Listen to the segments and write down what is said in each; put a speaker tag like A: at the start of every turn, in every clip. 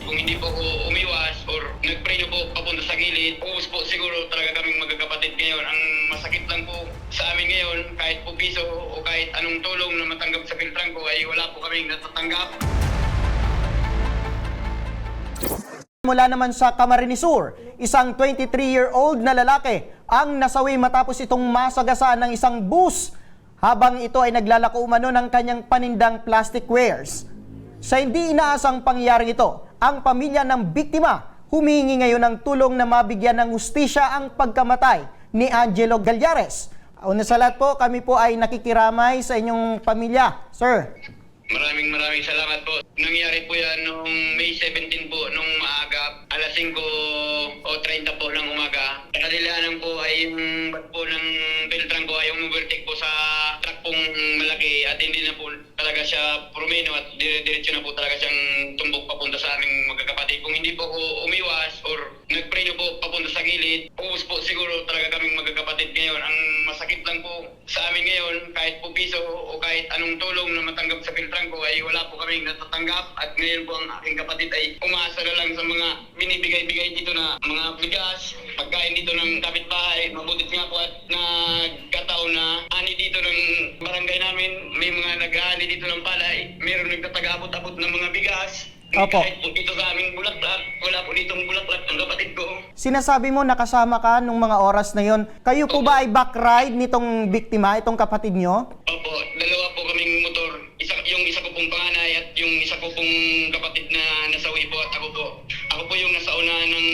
A: Kung hindi po ako umiwas or nag-pray na po papunta sa gilid, ubus po siguro talaga kaming magkakapatid ngayon. Ang masakit lang po sa amin ngayon, kahit po piso o kahit anong tulong na matanggap sa Piltrangko ay wala po kaming natatanggap.
B: Mula naman sa Camarines Sur, isang 23-year-old na lalaki ang nasawi matapos itong masagasaan ng isang bus habang ito ay naglalako umano ng kanyang panindang plastic wares. Sa hindi inaasang pangyaring ito, ang pamilya ng biktima humingi ngayon ng tulong na mabigyan ng hustisya ang pagkamatay ni Angelo Galyares. Una sa lahat po, kami po ay nakikiramay sa inyong pamilya. Sir,
A: Maraming maraming salamat po. Nangyari po yan noong May 17 po, nung maaga, alas 5 o 30 po ng umaga. Nakadilanan po ay yung po ng Beltran ko ay umubertik po sa pong malaki at hindi na po talaga siya prumeno at dire-diretso na po talaga siyang tumbok papunta sa aming magkakapatid. Kung hindi po umiwas or nag-pray na po papunta sa gilid, ubus po siguro talaga kaming magkakapatid ngayon. Ang masakit lang po sa amin ngayon, kahit po piso o kahit anong tulong na matanggap sa Piltrangko ay wala po kaming natatanggap at ngayon po ang aking kapatid ay umaasa na lang sa mga binibigay-bigay dito na mga bigas, pagkain dito ng kapitbahay. Mabutit nga po at nagkataon na ani dito ng barangay namin, may mga ng palay, meron nagtatag-abot-abot ng mga bigas.
B: Opo.
A: Kahit po dito sa aming bulaklak, wala po ditong bulaklak ng kapatid ko.
B: Sinasabi mo nakasama ka nung mga oras na yon. Kayo po ba ay back ride nitong biktima, itong kapatid nyo?
A: Opo, dalawa po kaming motor. Isa, yung isa ko pong panganay at yung isa ko pong kapatid na nasawi po at ako po. Ako po yung nasa una ng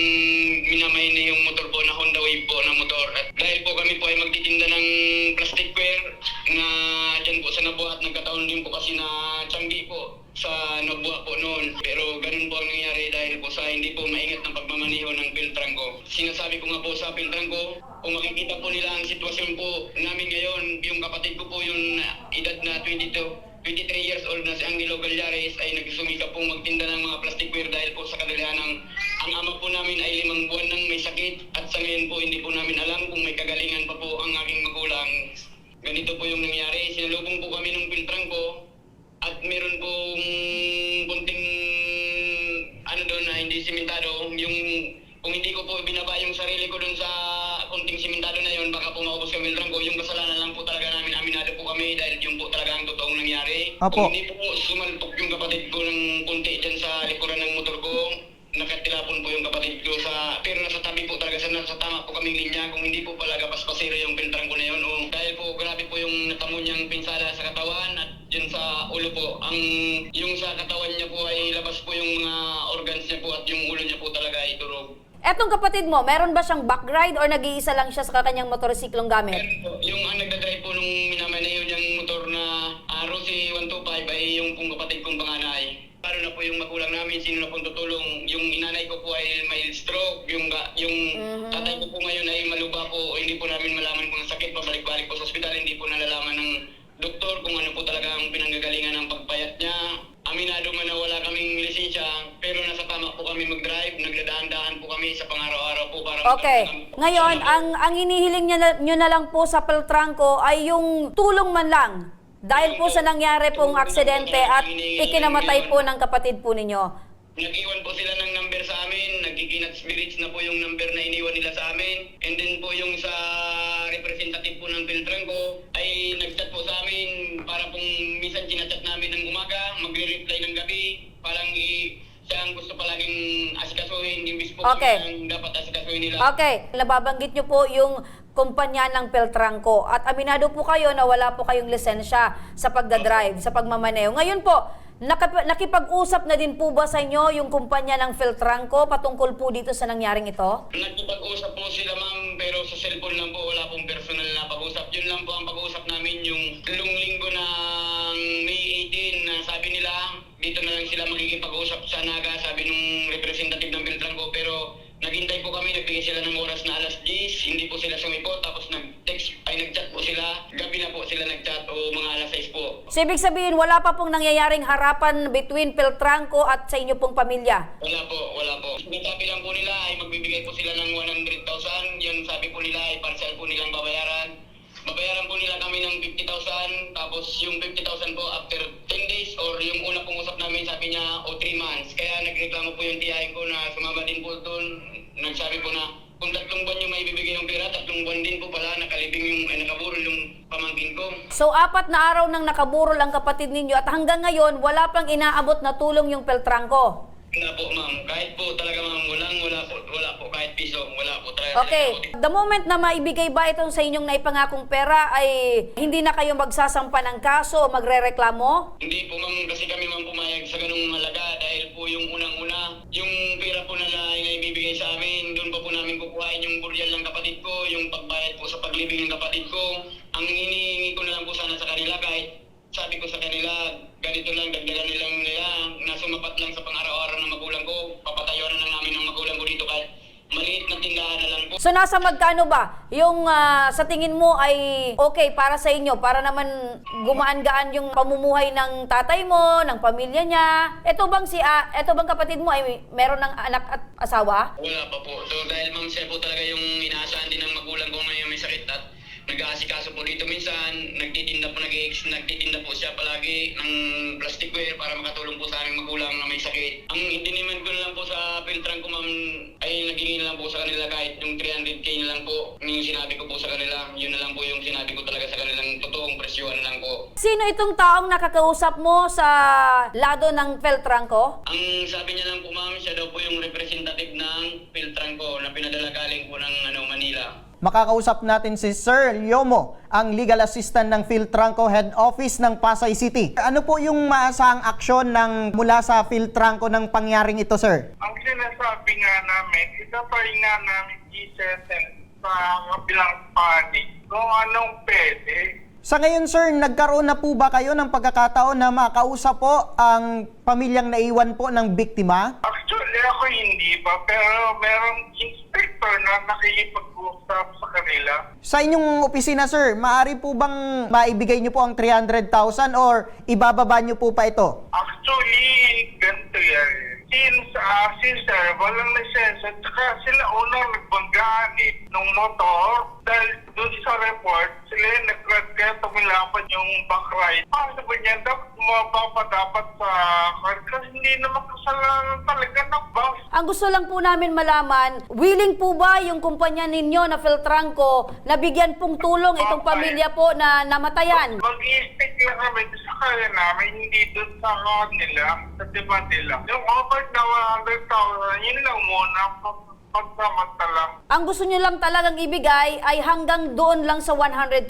A: minamay na yung motor po na Honda Wave po na motor. At dahil po kami po ay magtitinda ng Nagkataon din po kasi na tiyanggi po sa Nabuha po noon. Pero ganun po ang nangyari dahil po sa hindi po maingat ng pagmamaniho ng Piltrangko. Sinasabi ko nga po sa Piltrangko, kung makikita po nila ang sitwasyon po namin ngayon, yung kapatid ko po yung edad na 22, 23 years old na si Angelo Gallares ay nagsumika pong magtinda ng mga plastic ware dahil po sa kadalian ng ang ama po namin ay limang buwan nang may sakit at sa ngayon po hindi po namin alam kung may kagalingan pa po ang aking magulang. Ganito po yung nangyari. Sinalubong po kami ng Piltrangko at meron pong kunting ano doon na hindi simentado. Yung kung hindi ko po binaba yung sarili ko doon sa kunting simentado na yon baka po maubos kami ng ko. Yung kasalanan lang po talaga namin, aminado po kami dahil yun po talaga ang totoong nangyari.
B: Apo.
A: Kung hindi po sumalpok yung kapatid ko ng kunti dyan sa likuran ng motor ko, nakatilapon po yung kapatid ko sa pero nasa tabi po talaga sa nasa tama po kaming linya kung hindi po pala gapas-pasiro yung ang yung sa katawan niya po ay labas po yung mga organs niya po at yung ulo niya po talaga ay durog
C: Etong kapatid mo, meron ba siyang back ride or nag-iisa lang siya sa kanyang motorsiklong gamit?
A: Meron po, yung ang nagdadrive po nung minamanayo niyang motor na uh, Rossi 125 ay yung pong kapatid kong panganay. Paano na po yung magulang namin, sino na pong tutulong. Yung inanay ko po ay may stroke, yung ga- yung tatay ko po ngayon ay maluba po, hindi po namin malaman kung sakit, pabalik-balik po sa ospital, hindi po nalalaman ng doktor kung ano po talaga ang pinanggagalingan ng niya. Aminado man na wala kaming lisensya, pero nasa tama po kami mag-drive, nagdadaan-daan po kami sa pang-araw-araw po para
C: Okay.
A: makarating-
C: Ngayon, ang ang inihiling niya na, nyo na lang po sa Peltrangco ay yung tulong man lang. Dahil po sa nangyari pong aksidente at ikinamatay po ng kapatid po ninyo.
A: Nag-iwan po sila ng number sa amin, nagkikinat spirits na po yung number na iniwan nila sa amin. And then po yung sa representative po ng Beltranco ay nag-chat po sa amin para pong minsan chinachat namin ng magre-reply ng gabi, parang i siya ang gusto palaging asikasuhin, imbis po
C: Okay.
A: siya ang dapat asikasuhin nila.
C: Okay, nababanggit nyo po yung kumpanya ng Peltrangco at aminado po kayo na wala po kayong lisensya sa pagdadrive, sa pagmamaneo. Ngayon po, nakip- nakipag-usap na din po ba sa inyo yung kumpanya ng Peltrangco patungkol po dito sa nangyaring ito?
A: Nagkipag-usap po sila ma'am, pero sa cellphone lang po, wala pong personal na pag-usap. Yun lang po ang pag-usap namin yung lung linggo ng May 18 na sabi nila, dito na lang sila magkikipag-usap sa Naga, sabi nung representative ng Beltranco, pero naghintay po kami, nagbigay sila ng oras na alas 10, hindi po sila sumipot, tapos nag-text, ay nag-chat po sila, gabi na po sila nag-chat o mga alas 6 po.
C: So, ibig sabihin, wala pa pong nangyayaring harapan between Peltrangco at sa inyo pong pamilya.
A: Wala po, wala po. Ang sabi lang po nila ay magbibigay po sila ng 100,000. Yun sabi po nila ay parcel po nilang babayaran. Babayaran po nila kami ng 50,000 tapos yung 50,000 po after 10 days or yung una pong usap namin sabi niya o 3 months. Kaya nagreklamo po yung tiyahin ko na sumama din po doon. Nagsabi po na kung tatlong buwan yung may bibigay yung pera, tatlong buwan din po pala nakalibing yung, ay nakaburol yung pamangkin ko.
C: So apat na araw nang nakaburol ang kapatid ninyo at hanggang ngayon wala pang inaabot na tulong yung Peltrangco.
A: Nga po ma'am, kahit po talaga ma'am, walang wala po, wala piso, wala po.
C: Okay, the moment na maibigay ba itong sa inyong naipangakong pera ay hindi na kayo magsasampa ng kaso o magrereklamo?
A: Hindi po ma'am, kasi kami ma'am pumayag sa ganung halaga dahil po yung unang-una, yung pera po na na ibibigay sa amin, doon pa po namin kukuhain yung buryal ng kapatid ko, yung pagbayad po sa paglibing ng kapatid ko. Ang hinihingi ko na lang po sana sa kanila kahit sabi ko sa kanila, ganito lang, dagdagan nilang nila, nasumapat lang sa pang-araw-araw ng magulang ko, papatayuan na lang namin ng magulang ko dito kahit maliit na tindahan na lang po.
C: So nasa magkano ba yung ah, sa tingin mo ay okay para sa inyo para naman gumaan-gaan yung pamumuhay ng tatay mo, ng pamilya niya? Ito bang si ah, ito bang kapatid mo ay meron ng anak at asawa?
A: Wala pa po. So dahil ma'am siya po talaga yung inaasahan din ng magulang ko ngayon may sakit at nag-aasikaso po dito minsan, nagtitinda po, nag nagtitinda po siya palagi ng plasticware para makatulong po sa aming magulang na may sakit. Ang idiniman ko na lang po sa filtran ko ma'am ay nagingin na lang po sa kanila kahit yung 300k na lang po. Yung sinabi ko po sa kanila, yun na lang po yung sinabi ko talaga sa kanilang totoong presyohan na lang po.
C: Sino itong taong nakakausap mo sa lado ng Peltrangco?
A: Ang sabi niya lang po ma'am, siya daw po yung representative ng filtran ko na pinadala galing po ng ano, Manila.
B: Makakausap natin si Sir Lyomo, ang legal assistant ng Philtranco Head Office ng Pasay City. Ano po yung maasahang aksyon ng mula sa Philtranco ng pangyaring ito, sir?
D: ang sinasabi nga namin, itatry nga namin i-settle sa kabilang panig kung anong pwede.
B: Sa ngayon, sir, nagkaroon na po ba kayo ng pagkakataon na makausap po ang pamilyang naiwan po ng biktima?
D: Actually, ako hindi pa, pero merong inspector na nakikipag-usap sa kanila.
B: Sa inyong opisina, sir, maaari po bang maibigay niyo po ang 300,000 or ibababa niyo po pa ito?
D: Actually, ganito yan. Since, uh, since sir, walang lisensya, tsaka sila unang nagbanggaan eh, ng motor, dahil dun sa report, sila yung nag-grad kaya tumilapan yung back ride. Ah, sabi niya, dapat bumaba pa dapat sa car kasi hindi naman kasalanan talaga ng bus.
C: Ang gusto lang po namin malaman, willing po ba yung kumpanya ninyo na Feltrangco na bigyan pong tulong itong pamilya po na namatayan?
D: Mag-i-stick lang kami sa kaya namin, hindi dun sa kanila, sa diba nila. Yung offered na 100,000, yun lang muna, pag- pagsamantala.
C: Ang gusto nyo lang talagang ibigay ay hanggang doon lang sa 100,000.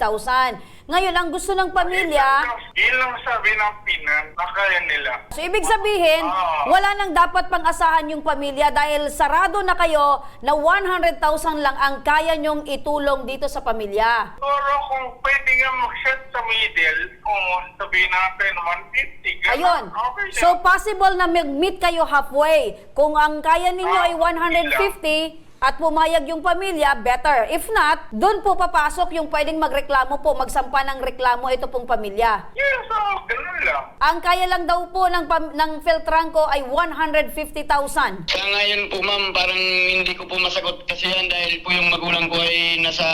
C: Ngayon, ang gusto ng pamilya,
D: Yun lang sabi ng pinan na kaya nila.
C: so ibig sabihin,
D: Oo.
C: wala nang dapat pang asahan yung pamilya dahil sarado na kayo na 100,000 lang ang kaya nyong itulong dito sa pamilya.
D: Pero kung pwede nga mag-set sa middle, kung sabihin natin 150, ganun,
C: Ayun.
D: okay.
C: So possible na mag-meet kayo halfway. Kung ang kaya ninyo ay 150 at pumayag yung pamilya, better. If not, doon po papasok yung pwedeng magreklamo po, magsampa ng reklamo ito pong pamilya.
D: yes, oh, ganun lang.
C: Ang kaya lang daw po ng, pam- ng Feltranco ay 150,000.
A: Sa ngayon po ma'am, parang hindi ko po masagot kasi yan dahil po yung magulang ko ay nasa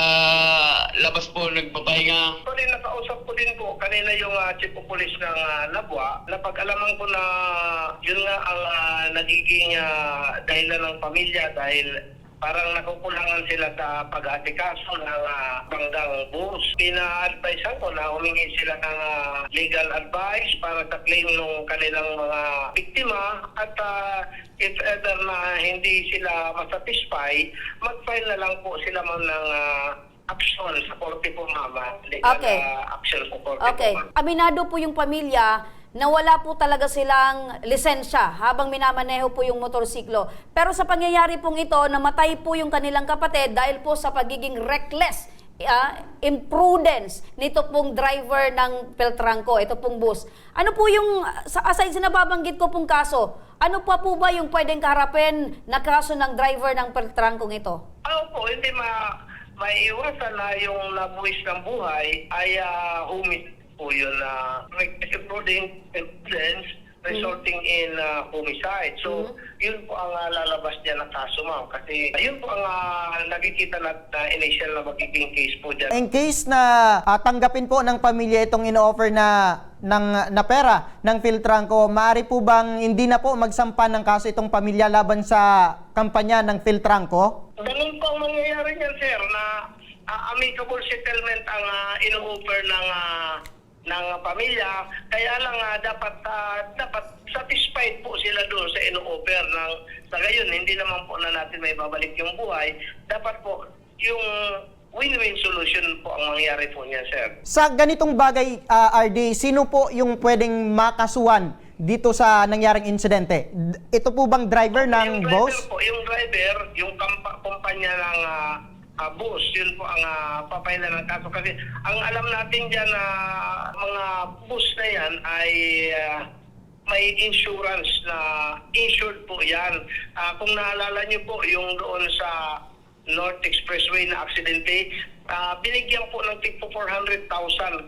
A: labas po, nagpapahinga.
E: Actually, nakausap ko din po kanina yung ah, chief of police ng uh, Labwa. Napag-alaman ko na yun nga ang ah, nagiging ah, dahilan ng pamilya dahil parang nakukulangan sila sa pag-atikaso ng uh, banggang bus. Pina-advise ko na humingi sila ng ah, legal advice para sa claim ng kanilang mga biktima at ah, if ever na hindi sila masatisfy, mag-file na lang po sila ng ah, action sa korte po mama. Legal
C: Okay.
E: ah, action sa korte
C: Okay.
E: po ma'am.
C: Aminado po yung pamilya na wala po talaga silang lisensya habang minamaneho po yung motorsiklo. Pero sa pangyayari pong ito, namatay po yung kanilang kapatid dahil po sa pagiging reckless, ah, imprudence nito pong driver ng Peltrangco, ito pong bus. Ano po yung, aside sa nababanggit ko pong kaso, ano pa po ba yung pwedeng kaharapin na kaso ng driver ng Peltrangco ito?
E: Ah, po, hindi ma maiwasan na yung nabuwis ng buhay ay uh, humit po yun na uh, imprudent influence resulting in uh, homicide. So, yun po ang uh, lalabas diyan na kaso, ma'am. Kasi yun po ang uh, nakikita na na initial na magiging case po dyan.
B: In case na ah, tanggapin po ng pamilya itong in-offer na ng na pera ng Filtranco, maaari po bang hindi na po magsampa ng kaso itong pamilya laban sa kampanya ng Filtranco?
E: Ganun po ang mangyayari niyan, sir, na uh, amicable settlement ang uh, ino-offer ng uh, ng pamilya. Kaya lang uh, dapat uh, dapat satisfied po sila doon sa ino-offer ng sa gayon hindi naman po na natin may babalik yung buhay. Dapat po yung win-win solution po ang mangyayari po niya, sir.
B: Sa ganitong bagay, ah, RD, sino po yung pwedeng makasuhan dito sa nangyaring insidente? Ito po bang driver ng
E: yung driver
B: boss?
E: po, yung driver, yung ng ah, ah, yun po ang uh, papailan ng kaso. Kasi ang alam natin dyan na mga bus na yan ay ah, may insurance na insured po yan. Ah, kung naalala niyo po yung doon sa North Expressway na aksidente, ah, binigyan po ng tipo 400,000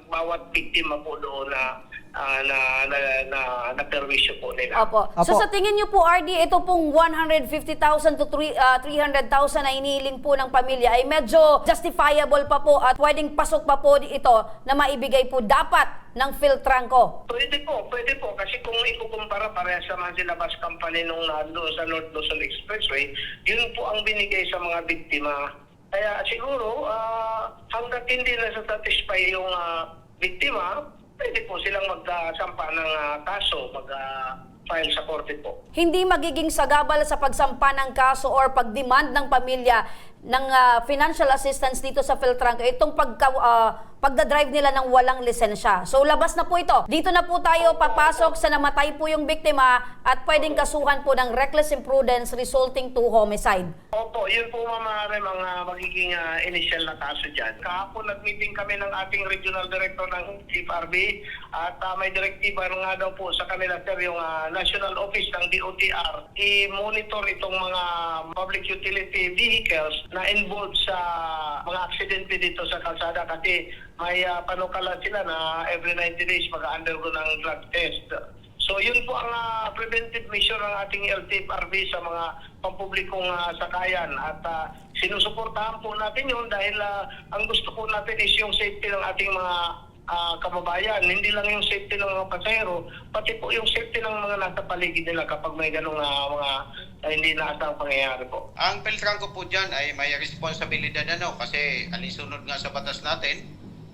E: bawat biktima po doon na ah, na na na, na perwisyo po nila.
C: Opo. So
B: Opo.
C: sa tingin niyo po, RD, ito pong 150,000 to three- ah, 300,000 na iniling po ng pamilya ay medyo justifiable pa po at pwedeng pasok pa po ito na maibigay po dapat ng Filtranco.
E: Pwede po, pwede po. Kasi kung ikukumpara parehas naman sila bus company nung nandoon sa North Luzon Expressway, yun po ang binigay sa mga biktima. Kaya siguro, ah, hanggat hindi na satisfy yung ah, biktima, pwede po silang magsampa ng ah, kaso, mag-file sa korte po.
C: Hindi magiging sagabal sa pagsampa ng kaso or pagdemand ng pamilya ng ah, financial assistance dito sa Filtranco itong pagka, ah, pagdadrive nila ng walang lisensya. So labas na po ito. Dito na po tayo papasok sa namatay po yung biktima at pwedeng kasuhan po ng reckless imprudence resulting to homicide.
E: Opo, yun po mamahari mga magiging ah, initial na kaso dyan. Kahapon nag-meeting kami ng ating regional director ng CFRB at ah, may direktiba nga daw po sa kanila sir yung ah, national office ng DOTR i-monitor itong mga public utility vehicles na involved sa mga aksidente dito sa kalsada kasi may ah, panukala sila na every 90 days mag-undergo ng drug test. So yun po ang ah, preventive measure ng ating LTFRB sa mga pampublikong ah, sakayan at ah, sinusuportahan po natin yun dahil ah, ang gusto po natin is yung safety ng ating mga ah, kababayan. Hindi lang yung safety ng mga pasahero, pati po yung safety ng mga nasa paligid nila kapag may ganong ah, mga ah, hindi naasang pangyayari po.
F: Ang Peltranco po dyan ay may responsibilidad ano kasi alinsunod nga sa batas natin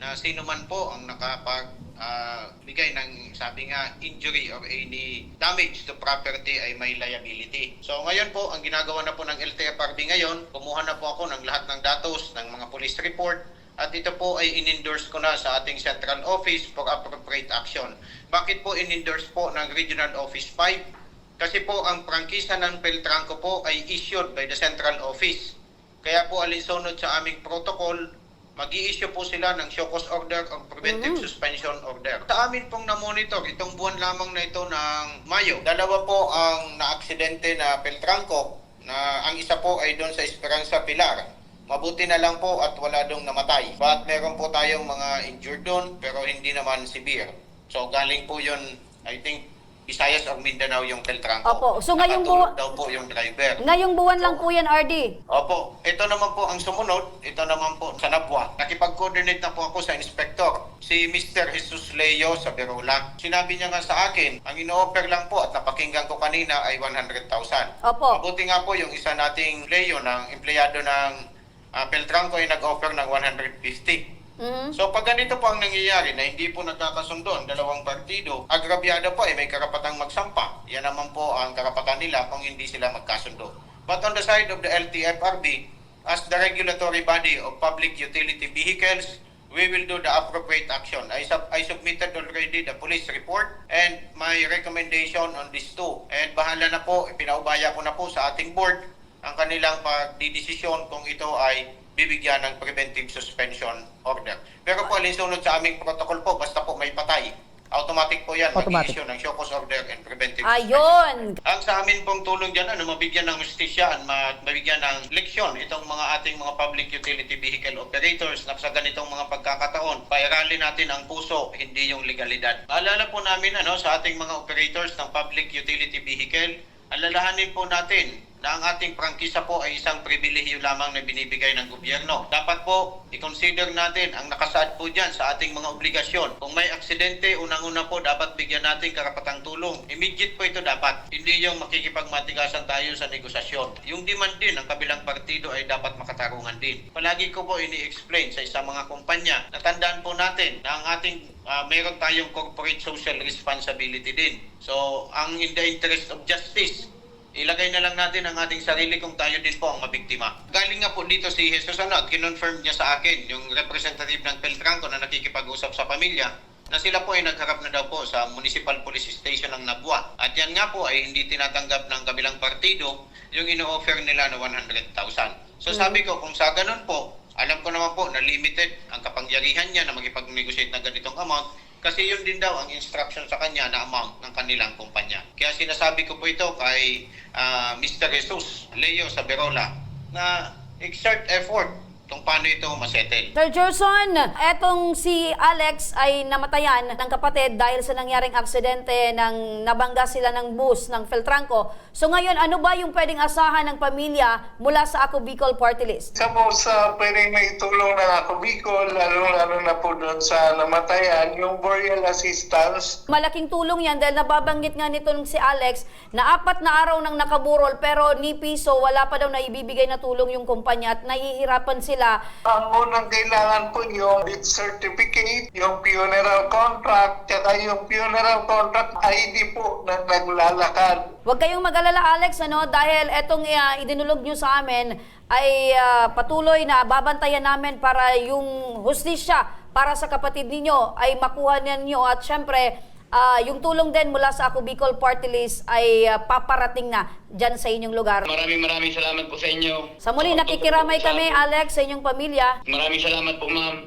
F: na sino man po ang nakapag ah, bigay ng sabi nga injury or any damage to property ay may liability. So ngayon po ang ginagawa na po ng LTFRB ngayon, kumuha na po ako ng lahat ng datos ng mga police report at ito po ay in-endorse ko na sa ating central office for appropriate action. Bakit po in-endorse po ng Regional Office 5? Kasi po ang prangkisa ng Peltranco po ay issued by the central office. Kaya po alinsunod sa aming protocol, mag issue po sila ng show cause order or preventive suspension order. Sa amin pong na-monitor itong buwan lamang na ito ng Mayo. Dalawa po ang na-aksidente na Peltranco na ang isa po ay doon sa Esperanza Pilar. Mabuti na lang po at wala dong namatay. But meron po tayong mga injured doon pero hindi naman severe. So galing po yun, I think, Visayas or Mindanao yung Peltranco.
C: Opo. So, ngayong
F: Nakatulog
C: buwa-
F: daw po yung driver.
C: Ngayong buwan lang po yan, RD.
F: Opo, ito naman po ang sumunod, ito naman po sa Nabwa. Nakipag-coordinate na po ako sa inspector, si Mr. Jesus Leo sa Berula. Sinabi niya nga sa akin, ang ino-offer lang po at napakinggan ko kanina ay 100,000.
C: Opo.
F: Mabuti nga po yung isa nating Leo ng empleyado ng uh, Peltranco ay nag-offer ng 150.
C: Mhm.
F: So pag ganito po ang nangyayari na hindi po nagkakasundo ang dalawang partido, agrabyado po ay may karapatang magsampa. Yan naman po ang karapatan nila kung hindi sila magkasundo. But on the side of the LTFRB, as the regulatory body of public utility vehicles, we will do the appropriate action. I, sub- I submitted already the police report and my recommendation on this too. And bahala na po, pinaubaya ko na po sa ating board ang kanilang pagdidesisyon kung ito ay bibigyan ng preventive suspension order. Pero po, alinsunod sa aming protocol po, basta po may patay. automatic po yan, mag-issue ng show cause order and preventive
C: Ayun.
F: ang sa amin pong tulong dyan, ano, mabigyan ng justisya at mabigyan ng leksyon itong mga ating mga public utility vehicle operators na sa ganitong mga pagkakataon. Pairali natin ang puso, hindi yung legalidad. Maalala po namin ano, sa ating mga operators ng public utility vehicle, alalahanin po natin na ang ating prangkisa po ay isang pribilehiyo lamang na binibigay ng gobyerno. Dapat po, i-consider natin ang nakasaad po dyan sa ating mga obligasyon. Kung may aksidente, unang-una po dapat bigyan natin karapatang tulong. Immediate po ito dapat. Hindi yung makikipagmatigasan tayo sa negosasyon. Yung demand din ng kabilang partido ay dapat makatarungan din. Palagi ko po ini-explain sa isang mga kumpanya, natandaan po natin na ang ating ah, meron tayong corporate social responsibility din. So, ang in the interest of justice, ilagay na lang natin ang ating sarili kung tayo din po ang mabiktima. Galing nga po dito si Jesus ano, at kinonfirm niya sa akin, yung representative ng Peltranco na nakikipag-usap sa pamilya, na sila po ay nagharap na daw po sa Municipal Police Station ng Nabua. At yan nga po ay hindi tinatanggap ng kabilang partido yung ino-offer nila na 100,000. So sabi ko, kung sa ganun po, alam ko naman po na limited ang kapangyarihan niya na makipag-negotiate ng ganitong amount kasi yun din daw ang instruction sa kanya na amount ng kanilang kumpanya. Kaya sinasabi ko po ito kay ah, Mr. Jesus Leo Saberola na exert effort kung paano ito masettle.
C: Sir Gerson, etong si Alex ay namatayan ng kapatid dahil sa nangyaring aksidente ng nabangga sila ng bus ng Feltranco. So ngayon, ano ba yung pwedeng asahan ng pamilya mula sa Ako Bicol Party List?
D: Sa po sa pwedeng may tulong ng ako Bicol, lalo-lalo na po doon sa namatayan, yung burial assistance,
C: Malaking tulong yan dahil nababanggit nga nito nung si Alex na apat na araw nang nakaburol pero ni piso wala pa daw na ibibigay na tulong yung kumpanya at nahihirapan sila.
D: Ang unang kailangan po yung death certificate, yung funeral contract, tsaka yung funeral contract ID po na naglalakad.
C: Huwag kayong mag-alala Alex ano? Dahil etong uh, idinulog nyo sa amin ay ah, patuloy na babantayan namin para yung hustisya para sa kapatid ninyo ay makuha ninyo. At syempre ah, yung tulong din mula sa Ako Bicol Party List ay ah, paparating na dyan sa inyong lugar.
A: Maraming maraming salamat po sa inyo.
C: Sa muli, nakikiramay kami, Alex, sa inyong pamilya.
A: Maraming salamat po, ma'am.